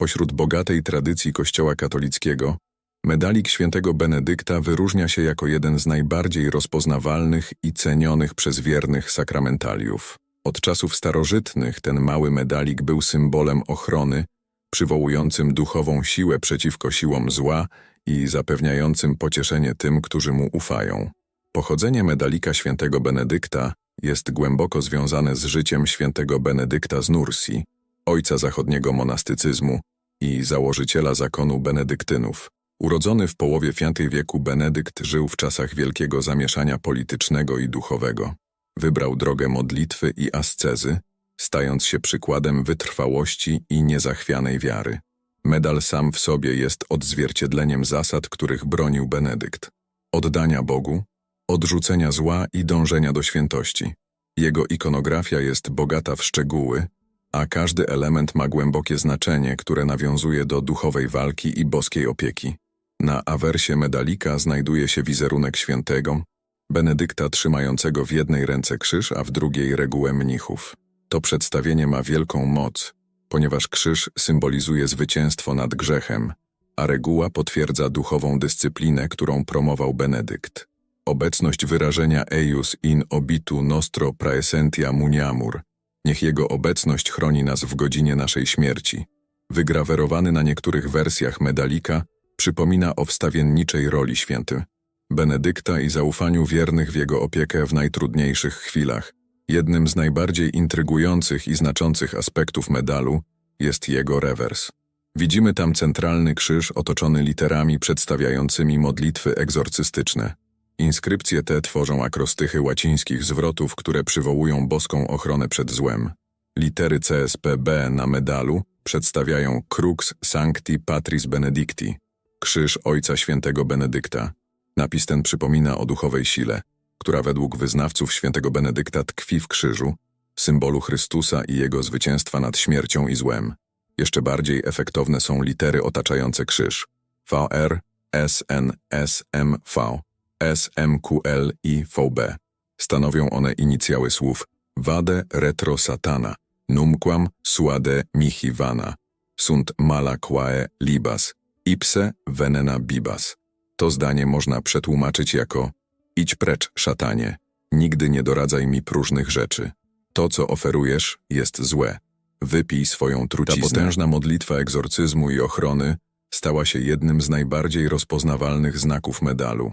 Pośród bogatej tradycji Kościoła katolickiego, medalik świętego Benedykta wyróżnia się jako jeden z najbardziej rozpoznawalnych i cenionych przez wiernych sakramentaliów. Od czasów starożytnych ten mały medalik był symbolem ochrony, przywołującym duchową siłę przeciwko siłom zła i zapewniającym pocieszenie tym, którzy mu ufają. Pochodzenie medalika świętego Benedykta jest głęboko związane z życiem świętego Benedykta z Nursi, ojca zachodniego monastycyzmu i założyciela zakonu benedyktynów. Urodzony w połowie V wieku Benedykt żył w czasach wielkiego zamieszania politycznego i duchowego. Wybrał drogę modlitwy i ascezy, stając się przykładem wytrwałości i niezachwianej wiary. Medal sam w sobie jest odzwierciedleniem zasad, których bronił Benedykt. Oddania Bogu, odrzucenia zła i dążenia do świętości. Jego ikonografia jest bogata w szczegóły, a każdy element ma głębokie znaczenie, które nawiązuje do duchowej walki i boskiej opieki. Na awersie medalika znajduje się wizerunek świętego, Benedykta trzymającego w jednej ręce krzyż, a w drugiej regułę mnichów. To przedstawienie ma wielką moc, ponieważ krzyż symbolizuje zwycięstwo nad grzechem, a reguła potwierdza duchową dyscyplinę, którą promował Benedykt. Obecność wyrażenia eius in obitu nostro praesentia muniamur. Niech jego obecność chroni nas w godzinie naszej śmierci. Wygrawerowany na niektórych wersjach medalika przypomina o wstawienniczej roli święty Benedykta i zaufaniu wiernych w jego opiekę w najtrudniejszych chwilach. Jednym z najbardziej intrygujących i znaczących aspektów medalu jest jego rewers. Widzimy tam centralny krzyż otoczony literami przedstawiającymi modlitwy egzorcystyczne. Inskrypcje te tworzą akrostychy łacińskich zwrotów, które przywołują boską ochronę przed złem. Litery CSPB na medalu przedstawiają Crux Sancti Patris Benedicti, krzyż Ojca Świętego Benedykta. Napis ten przypomina o duchowej sile, która według wyznawców świętego Benedykta tkwi w krzyżu, symbolu Chrystusa i jego zwycięstwa nad śmiercią i złem. Jeszcze bardziej efektowne są litery otaczające krzyż. VR, SN, SMV, SMQL i VB. Stanowią one inicjały słów Vade retro satana, numquam suade mihi vana, sunt mala quae libas, ipse venena bibas. To zdanie można przetłumaczyć jako Idź precz, szatanie, nigdy nie doradzaj mi próżnych rzeczy. To, co oferujesz, jest złe. Wypij swoją truciznę. Ta potężna modlitwa egzorcyzmu i ochrony stała się jednym z najbardziej rozpoznawalnych znaków medalu.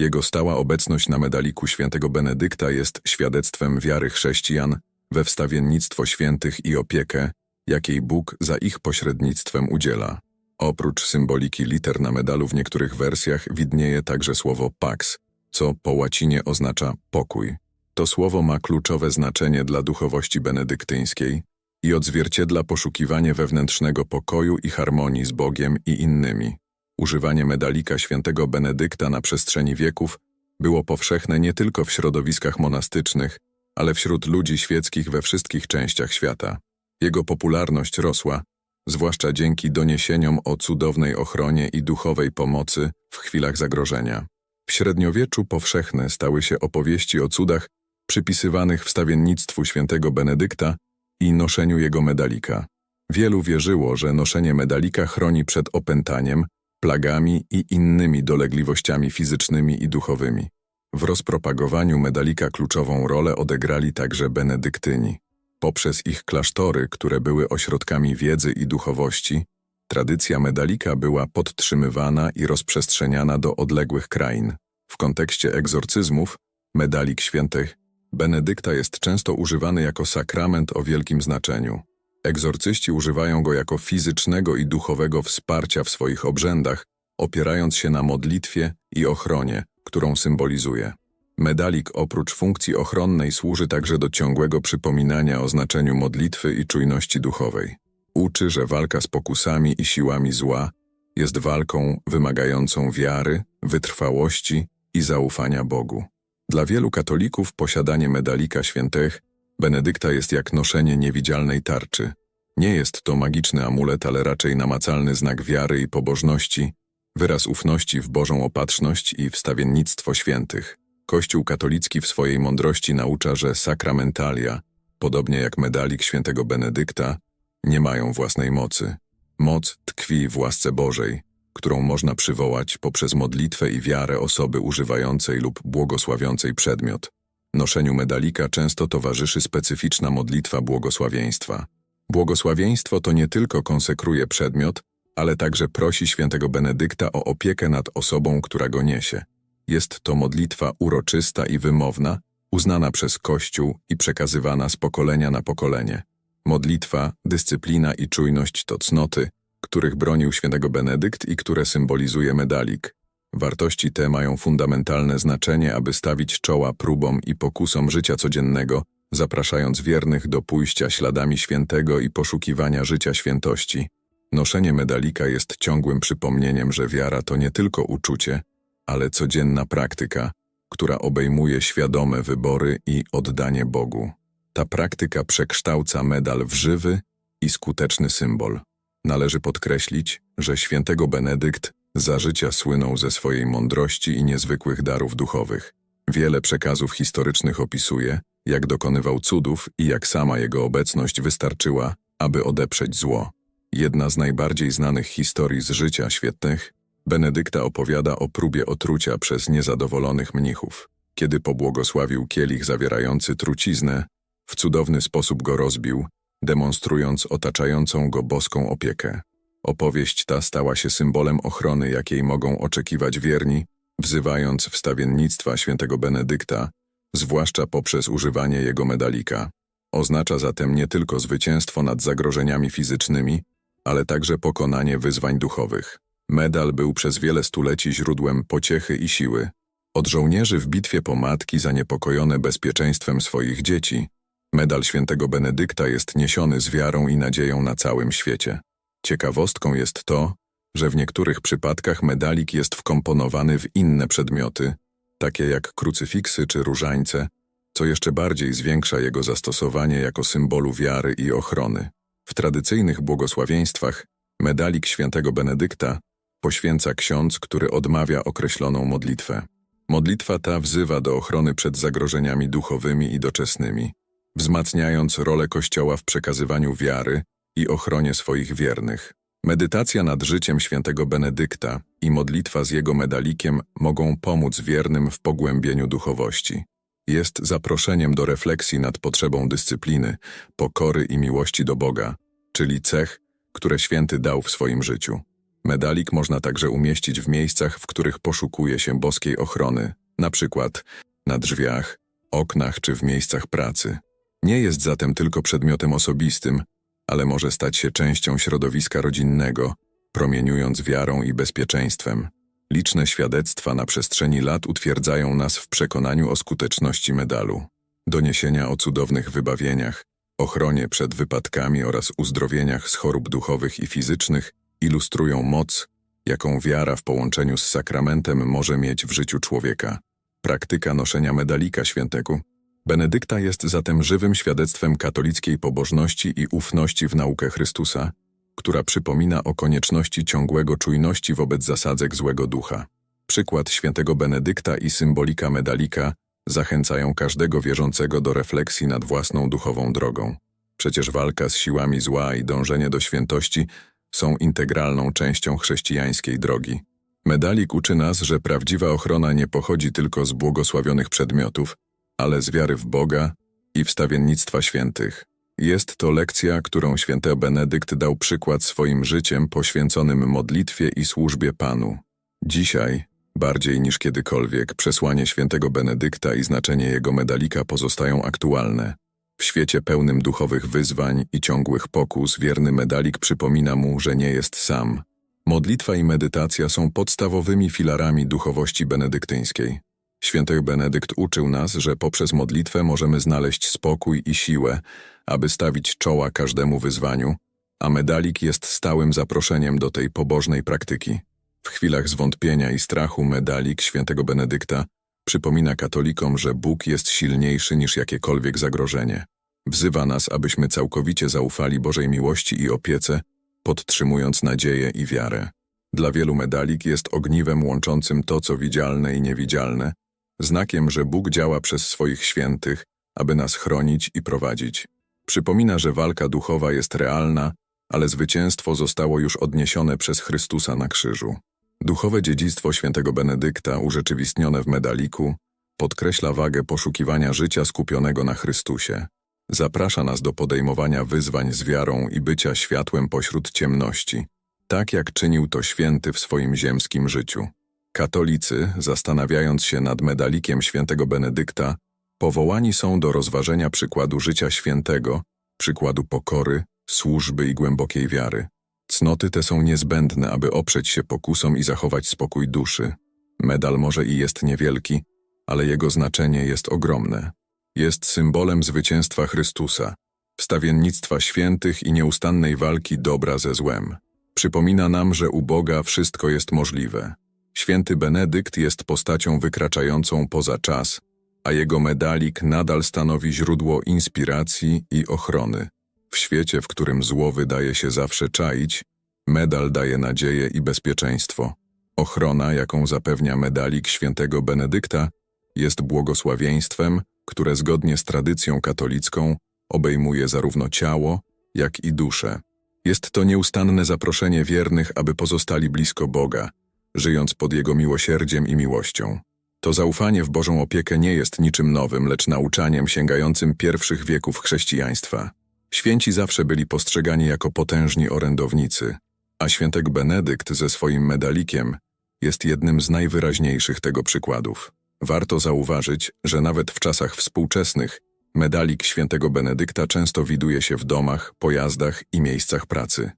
Jego stała obecność na medaliku świętego Benedykta jest świadectwem wiary chrześcijan we wstawiennictwo świętych i opiekę, jakiej Bóg za ich pośrednictwem udziela. Oprócz symboliki liter na medalu w niektórych wersjach widnieje także słowo pax, co po łacinie oznacza pokój. To słowo ma kluczowe znaczenie dla duchowości benedyktyńskiej i odzwierciedla poszukiwanie wewnętrznego pokoju i harmonii z Bogiem i innymi. Używanie medalika świętego Benedykta na przestrzeni wieków było powszechne nie tylko w środowiskach monastycznych, ale wśród ludzi świeckich we wszystkich częściach świata. Jego popularność rosła, zwłaszcza dzięki doniesieniom o cudownej ochronie i duchowej pomocy w chwilach zagrożenia. W średniowieczu powszechne stały się opowieści o cudach przypisywanych wstawiennictwu świętego Benedykta i noszeniu jego medalika. Wielu wierzyło, że noszenie medalika chroni przed opętaniem, plagami i innymi dolegliwościami fizycznymi i duchowymi. W rozpropagowaniu medalika kluczową rolę odegrali także benedyktyni. Poprzez ich klasztory, które były ośrodkami wiedzy i duchowości, tradycja medalika była podtrzymywana i rozprzestrzeniana do odległych krain. W kontekście egzorcyzmów, medalik świętych Benedykta jest często używany jako sakrament o wielkim znaczeniu. Egzorcyści używają go jako fizycznego i duchowego wsparcia w swoich obrzędach, opierając się na modlitwie i ochronie, którą symbolizuje. Medalik oprócz funkcji ochronnej służy także do ciągłego przypominania o znaczeniu modlitwy i czujności duchowej. Uczy, że walka z pokusami i siłami zła jest walką wymagającą wiary, wytrwałości i zaufania Bogu. Dla wielu katolików posiadanie medalika świętych Benedykta jest jak noszenie niewidzialnej tarczy. Nie jest to magiczny amulet, ale raczej namacalny znak wiary i pobożności, wyraz ufności w Bożą opatrzność i wstawiennictwo świętych. Kościół katolicki w swojej mądrości naucza, że sakramentalia, podobnie jak medalik świętego Benedykta, nie mają własnej mocy. Moc tkwi w łasce Bożej, którą można przywołać poprzez modlitwę i wiarę osoby używającej lub błogosławiącej przedmiot. Noszeniu medalika często towarzyszy specyficzna modlitwa błogosławieństwa. Błogosławieństwo to nie tylko konsekruje przedmiot, ale także prosi świętego Benedykta o opiekę nad osobą, która go niesie. Jest to modlitwa uroczysta i wymowna, uznana przez Kościół i przekazywana z pokolenia na pokolenie. Modlitwa, dyscyplina i czujność to cnoty, których bronił świętego Benedykt i które symbolizuje medalik. Wartości te mają fundamentalne znaczenie, aby stawić czoła próbom i pokusom życia codziennego, zapraszając wiernych do pójścia śladami świętego i poszukiwania życia świętości. Noszenie medalika jest ciągłym przypomnieniem, że wiara to nie tylko uczucie, ale codzienna praktyka, która obejmuje świadome wybory i oddanie Bogu. Ta praktyka przekształca medal w żywy i skuteczny symbol. Należy podkreślić, że świętego Benedykt za życia słynął ze swojej mądrości i niezwykłych darów duchowych. Wiele przekazów historycznych opisuje, jak dokonywał cudów i jak sama jego obecność wystarczyła, aby odeprzeć zło. Jedna z najbardziej znanych historii z życia świetnych, Benedykta opowiada o próbie otrucia przez niezadowolonych mnichów. Kiedy pobłogosławił kielich zawierający truciznę, w cudowny sposób go rozbił, demonstrując otaczającą go boską opiekę. Opowieść ta stała się symbolem ochrony, jakiej mogą oczekiwać wierni, wzywając wstawiennictwa świętego Benedykta, zwłaszcza poprzez używanie jego medalika. Oznacza zatem nie tylko zwycięstwo nad zagrożeniami fizycznymi, ale także pokonanie wyzwań duchowych. Medal był przez wiele stuleci źródłem pociechy i siły. Od żołnierzy w bitwie po matki zaniepokojone bezpieczeństwem swoich dzieci, medal świętego Benedykta jest niesiony z wiarą i nadzieją na całym świecie. Ciekawostką jest to, że w niektórych przypadkach medalik jest wkomponowany w inne przedmioty, takie jak krucyfiksy czy różańce, co jeszcze bardziej zwiększa jego zastosowanie jako symbolu wiary i ochrony. W tradycyjnych błogosławieństwach medalik świętego Benedykta poświęca ksiądz, który odmawia określoną modlitwę. Modlitwa ta wzywa do ochrony przed zagrożeniami duchowymi i doczesnymi, wzmacniając rolę Kościoła w przekazywaniu wiary i ochronie swoich wiernych. Medytacja nad życiem świętego Benedykta i modlitwa z jego medalikiem mogą pomóc wiernym w pogłębieniu duchowości. Jest zaproszeniem do refleksji nad potrzebą dyscypliny, pokory i miłości do Boga, czyli cech, które święty dał w swoim życiu. Medalik można także umieścić w miejscach, w których poszukuje się boskiej ochrony, na przykład na drzwiach, oknach czy w miejscach pracy. Nie jest zatem tylko przedmiotem osobistym, ale może stać się częścią środowiska rodzinnego, promieniując wiarą i bezpieczeństwem. Liczne świadectwa na przestrzeni lat utwierdzają nas w przekonaniu o skuteczności medalu. Doniesienia o cudownych wybawieniach, ochronie przed wypadkami oraz uzdrowieniach z chorób duchowych i fizycznych ilustrują moc, jaką wiara w połączeniu z sakramentem może mieć w życiu człowieka. Praktyka noszenia medalika świętego Benedykta jest zatem żywym świadectwem katolickiej pobożności i ufności w naukę Chrystusa, która przypomina o konieczności ciągłego czujności wobec zasadzek złego ducha. Przykład świętego Benedykta i symbolika medalika zachęcają każdego wierzącego do refleksji nad własną duchową drogą. Przecież walka z siłami zła i dążenie do świętości są integralną częścią chrześcijańskiej drogi. Medalik uczy nas, że prawdziwa ochrona nie pochodzi tylko z błogosławionych przedmiotów, ale z wiary w Boga i wstawiennictwa świętych. Jest to lekcja, którą święty Benedykt dał przykład swoim życiem poświęconym modlitwie i służbie Panu. Dzisiaj, bardziej niż kiedykolwiek, przesłanie świętego Benedykta i znaczenie jego medalika pozostają aktualne. W świecie pełnym duchowych wyzwań i ciągłych pokus wierny medalik przypomina mu, że nie jest sam. Modlitwa i medytacja są podstawowymi filarami duchowości benedyktyńskiej. Święty Benedykt uczył nas, że poprzez modlitwę możemy znaleźć spokój i siłę, aby stawić czoła każdemu wyzwaniu, a medalik jest stałym zaproszeniem do tej pobożnej praktyki. W chwilach zwątpienia i strachu medalik świętego Benedykta przypomina katolikom, że Bóg jest silniejszy niż jakiekolwiek zagrożenie. Wzywa nas, abyśmy całkowicie zaufali Bożej miłości i opiece, podtrzymując nadzieję i wiarę. Dla wielu medalik jest ogniwem łączącym to, co widzialne i niewidzialne, znakiem, że Bóg działa przez swoich świętych, aby nas chronić i prowadzić. Przypomina, że walka duchowa jest realna ale zwycięstwo zostało już odniesione przez Chrystusa na krzyżu. Duchowe dziedzictwo świętego Benedykta, urzeczywistnione w medaliku, podkreśla wagę poszukiwania życia skupionego na Chrystusie. Zaprasza nas do podejmowania wyzwań z wiarą i bycia światłem pośród ciemności, tak jak czynił to święty w swoim ziemskim życiu. Katolicy, zastanawiając się nad medalikiem świętego Benedykta, powołani są do rozważenia przykładu życia świętego, przykładu pokory, służby i głębokiej wiary. Cnoty te są niezbędne, aby oprzeć się pokusom i zachować spokój duszy. Medal może i jest niewielki, ale jego znaczenie jest ogromne. Jest symbolem zwycięstwa Chrystusa, wstawiennictwa świętych i nieustannej walki dobra ze złem. Przypomina nam, że u Boga wszystko jest możliwe. Święty Benedykt jest postacią wykraczającą poza czas, a jego medalik nadal stanowi źródło inspiracji i ochrony. W świecie, w którym zło wydaje się zawsze czaić, medal daje nadzieję i bezpieczeństwo. Ochrona, jaką zapewnia medalik świętego Benedykta, jest błogosławieństwem, które zgodnie z tradycją katolicką obejmuje zarówno ciało, jak i duszę. Jest to nieustanne zaproszenie wiernych, aby pozostali blisko Boga, żyjąc pod Jego miłosierdziem i miłością. To zaufanie w Bożą opiekę nie jest niczym nowym, lecz nauczaniem sięgającym pierwszych wieków chrześcijaństwa. Święci zawsze byli postrzegani jako potężni orędownicy, a świętek Benedykt ze swoim medalikiem jest jednym z najwyraźniejszych tego przykładów. Warto zauważyć, że nawet w czasach współczesnych medalik świętego Benedykta często widuje się w domach, pojazdach i miejscach pracy.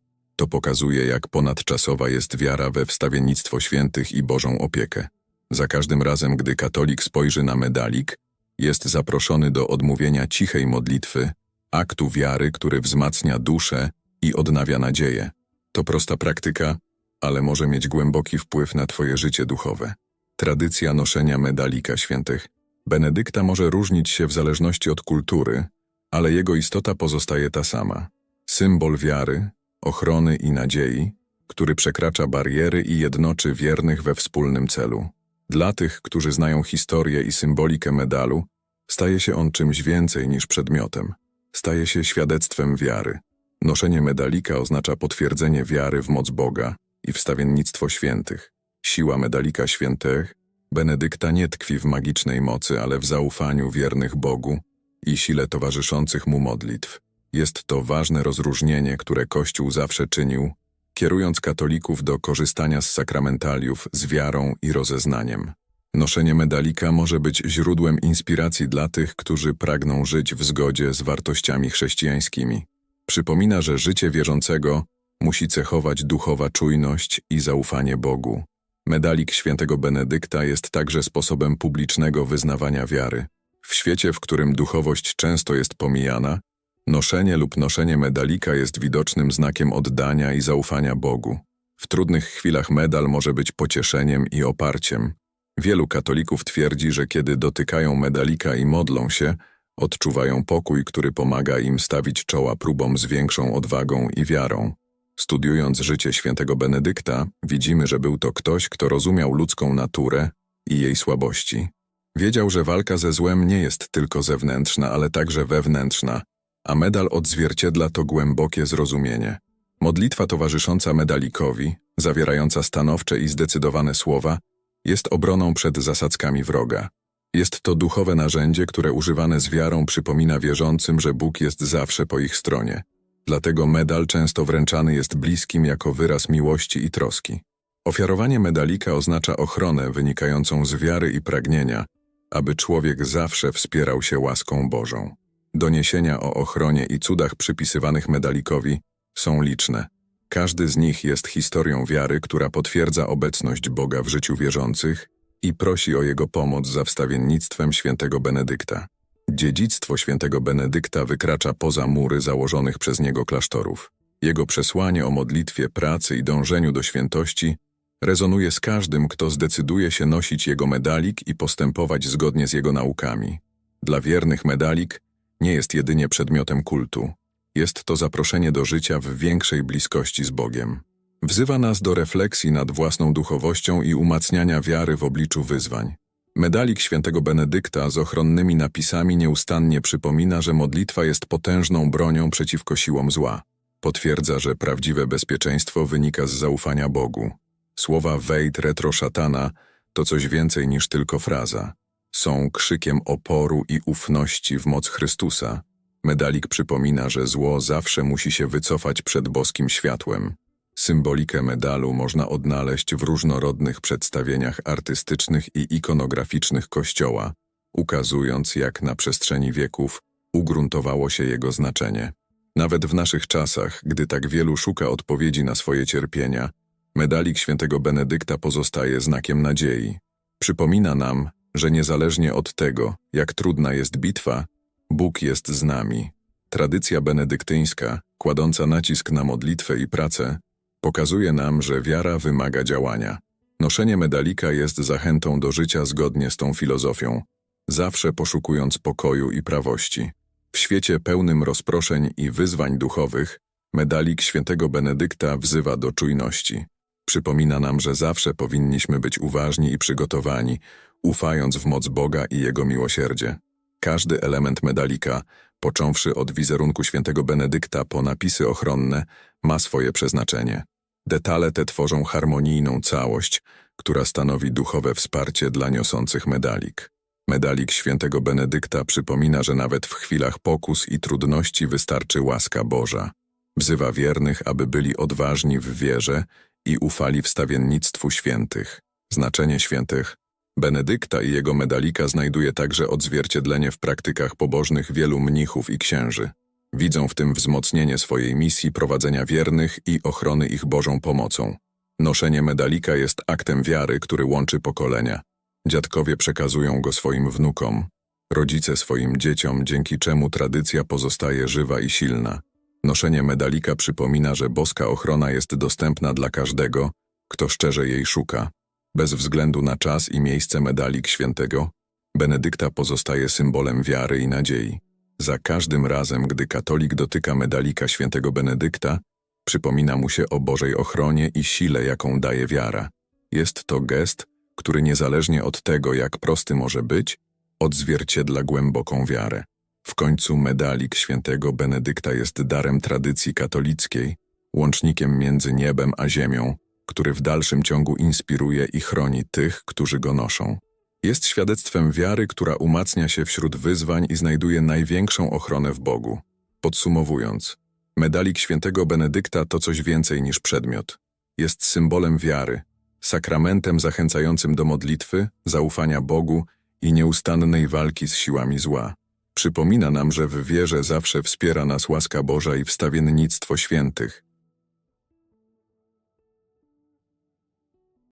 To pokazuje, jak ponadczasowa jest wiara we wstawiennictwo świętych i Bożą opiekę. Za każdym razem, gdy katolik spojrzy na medalik, jest zaproszony do odmówienia cichej modlitwy, aktu wiary, który wzmacnia duszę i odnawia nadzieję. To prosta praktyka, ale może mieć głęboki wpływ na Twoje życie duchowe. Tradycja noszenia medalika świętych Benedykta może różnić się w zależności od kultury, ale jego istota pozostaje ta sama. Symbol wiary, ochrony i nadziei, który przekracza bariery i jednoczy wiernych we wspólnym celu. Dla tych, którzy znają historię i symbolikę medalu, staje się on czymś więcej niż przedmiotem. Staje się świadectwem wiary. Noszenie medalika oznacza potwierdzenie wiary w moc Boga i wstawiennictwo świętych. Siła medalika świętych Benedykta nie tkwi w magicznej mocy, ale w zaufaniu wiernych Bogu i sile towarzyszących mu modlitw. Jest to ważne rozróżnienie, które Kościół zawsze czynił, kierując katolików do korzystania z sakramentaliów z wiarą i rozeznaniem. Noszenie medalika może być źródłem inspiracji dla tych, którzy pragną żyć w zgodzie z wartościami chrześcijańskimi. Przypomina, że życie wierzącego musi cechować duchowa czujność i zaufanie Bogu. Medalik świętego Benedykta jest także sposobem publicznego wyznawania wiary. W świecie, w którym duchowość często jest pomijana, noszenie lub noszenie medalika jest widocznym znakiem oddania i zaufania Bogu. W trudnych chwilach medal może być pocieszeniem i oparciem. Wielu katolików twierdzi, że kiedy dotykają medalika i modlą się, odczuwają pokój, który pomaga im stawić czoła próbom z większą odwagą i wiarą. Studiując życie świętego Benedykta, widzimy, że był to ktoś, kto rozumiał ludzką naturę i jej słabości. Wiedział, że walka ze złem nie jest tylko zewnętrzna, ale także wewnętrzna, a medal odzwierciedla to głębokie zrozumienie. Modlitwa towarzysząca medalikowi, zawierająca stanowcze i zdecydowane słowa, jest obroną przed zasadzkami wroga. Jest to duchowe narzędzie, które używane z wiarą przypomina wierzącym, że Bóg jest zawsze po ich stronie. Dlatego medal często wręczany jest bliskim jako wyraz miłości i troski. Ofiarowanie medalika oznacza ochronę wynikającą z wiary i pragnienia, aby człowiek zawsze wspierał się łaską Bożą. Doniesienia o ochronie i cudach przypisywanych medalikowi są liczne. Każdy z nich jest historią wiary, która potwierdza obecność Boga w życiu wierzących i prosi o jego pomoc za wstawiennictwem świętego Benedykta. Dziedzictwo świętego Benedykta wykracza poza mury założonych przez niego klasztorów. Jego przesłanie o modlitwie, pracy i dążeniu do świętości rezonuje z każdym, kto zdecyduje się nosić jego medalik i postępować zgodnie z jego naukami. Dla wiernych medalik nie jest jedynie przedmiotem kultu. Jest to zaproszenie do życia w większej bliskości z Bogiem. Wzywa nas do refleksji nad własną duchowością i umacniania wiary w obliczu wyzwań. Medalik świętego Benedykta z ochronnymi napisami nieustannie przypomina, że modlitwa jest potężną bronią przeciwko siłom zła. Potwierdza, że prawdziwe bezpieczeństwo wynika z zaufania Bogu. Słowa wejd retro szatana to coś więcej niż tylko fraza. Są krzykiem oporu i ufności w moc Chrystusa. Medalik przypomina, że zło zawsze musi się wycofać przed boskim światłem. Symbolikę medalu można odnaleźć w różnorodnych przedstawieniach artystycznych i ikonograficznych Kościoła, ukazując, jak na przestrzeni wieków ugruntowało się jego znaczenie. Nawet w naszych czasach, gdy tak wielu szuka odpowiedzi na swoje cierpienia, medalik świętego Benedykta pozostaje znakiem nadziei. Przypomina nam, że niezależnie od tego, jak trudna jest bitwa, Bóg jest z nami. Tradycja benedyktyńska, kładąca nacisk na modlitwę i pracę, pokazuje nam, że wiara wymaga działania. Noszenie medalika jest zachętą do życia zgodnie z tą filozofią, zawsze poszukując pokoju i prawości. W świecie pełnym rozproszeń i wyzwań duchowych, medalik świętego Benedykta wzywa do czujności. Przypomina nam, że zawsze powinniśmy być uważni i przygotowani, ufając w moc Boga i Jego miłosierdzie. Każdy element medalika, począwszy od wizerunku świętego Benedykta po napisy ochronne, ma swoje przeznaczenie. Detale te tworzą harmonijną całość, która stanowi duchowe wsparcie dla niosących medalik. Medalik świętego Benedykta przypomina, że nawet w chwilach pokus i trudności wystarczy łaska Boża. Wzywa wiernych, aby byli odważni w wierze i ufali wstawiennictwu świętych. Znaczenie świętych Benedykta i jego medalika znajduje także odzwierciedlenie w praktykach pobożnych wielu mnichów i księży. Widzą w tym wzmocnienie swojej misji prowadzenia wiernych i ochrony ich Bożą pomocą. Noszenie medalika jest aktem wiary, który łączy pokolenia. Dziadkowie przekazują go swoim wnukom, rodzice swoim dzieciom, dzięki czemu tradycja pozostaje żywa i silna. Noszenie medalika przypomina, że boska ochrona jest dostępna dla każdego, kto szczerze jej szuka. Bez względu na czas i miejsce medalik świętego, Benedykta pozostaje symbolem wiary i nadziei. Za każdym razem, gdy katolik dotyka medalika świętego Benedykta, przypomina mu się o Bożej ochronie i sile, jaką daje wiara. Jest to gest, który niezależnie od tego, jak prosty może być, odzwierciedla głęboką wiarę. W końcu medalik świętego Benedykta jest darem tradycji katolickiej, łącznikiem między niebem a ziemią, który w dalszym ciągu inspiruje i chroni tych, którzy go noszą. Jest świadectwem wiary, która umacnia się wśród wyzwań i znajduje największą ochronę w Bogu. Podsumowując, medalik świętego Benedykta to coś więcej niż przedmiot. Jest symbolem wiary, sakramentem zachęcającym do modlitwy, zaufania Bogu i nieustannej walki z siłami zła. Przypomina nam, że w wierze zawsze wspiera nas łaska Boża i wstawiennictwo świętych,